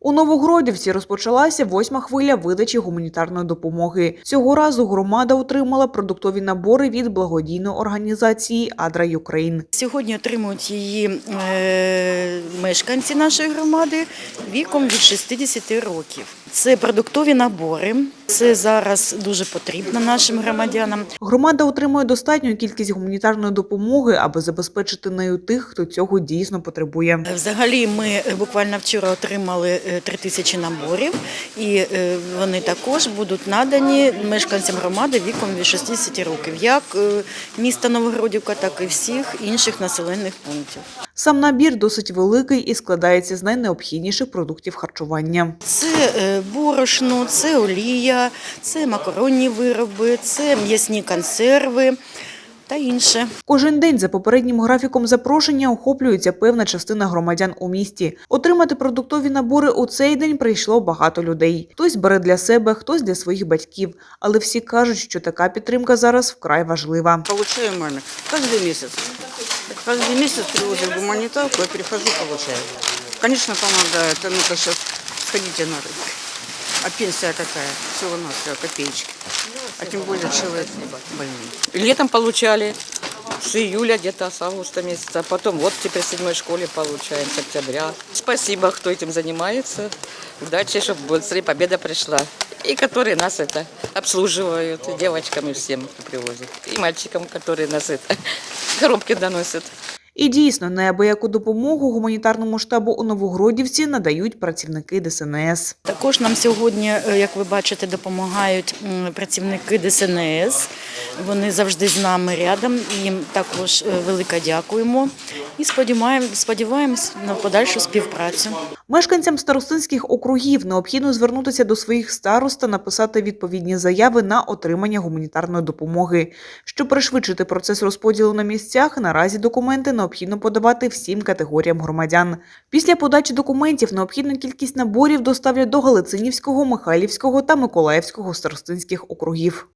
У Новогродівці розпочалася восьма хвиля видачі гуманітарної допомоги. Цього разу громада отримала продуктові набори від благодійної організації Адра Юкрейн. Сьогодні отримують її е, мешканці нашої громади віком від 60 років. Це продуктові набори. Це зараз дуже потрібно нашим громадянам. Громада отримує достатню кількість гуманітарної допомоги, аби забезпечити нею тих, хто цього дійсно потребує. Взагалі, ми буквально вчора отримали е, 3 тисячі наборів, і е, вони також будуть надані мешканцям громади віком від 60 років, як е, міста Новогродівка, так і всіх інших населених пунктів. Сам набір досить великий і складається з найнеобхідніших продуктів харчування. Це е, борошно, це олія, це макаронні вироби, це м'ясні консерви та інше. Кожен день за попереднім графіком запрошення охоплюється певна частина громадян у місті. Отримати продуктові набори у цей день прийшло багато людей. Хтось бере для себе, хтось для своїх батьків. Але всі кажуть, що така підтримка зараз вкрай важлива. Получаю мамы каждый месяц. Каждый месяц привозят гуманитарку, я прихожу, получаю. Конечно, помогает. А ну-ка сейчас сходите на рынок. А пенсия какая? Всего-навсего копеечки. А тем более человек больной. Летом получали, с июля где-то, с августа месяца. А потом вот теперь в седьмой школе получаем, с октября. Спасибо, кто этим занимается. Удачи, чтобы быстрее победа пришла. И которые нас это обслуживают, и девочкам, и всем, кто привозит. И мальчикам, которые нас это коробки доносят. І дійсно, неабияку допомогу гуманітарному штабу у Новогродівці надають працівники ДСНС. Також нам сьогодні, е, як ви бачите, допомагають м, працівники ДСНС. Вони завжди з нами рядом. Їм також е, велике дякуємо і сподіваємось, сподіваємось на подальшу співпрацю. Мешканцям старостинських округів необхідно звернутися до своїх старост та написати відповідні заяви на отримання гуманітарної допомоги. Щоб пришвидшити процес розподілу на місцях, наразі документи необхідно подавати всім категоріям громадян. Після подачі документів необхідну кількість наборів доставлять до Галицинівського, Михайлівського та Миколаївського старостинських округів.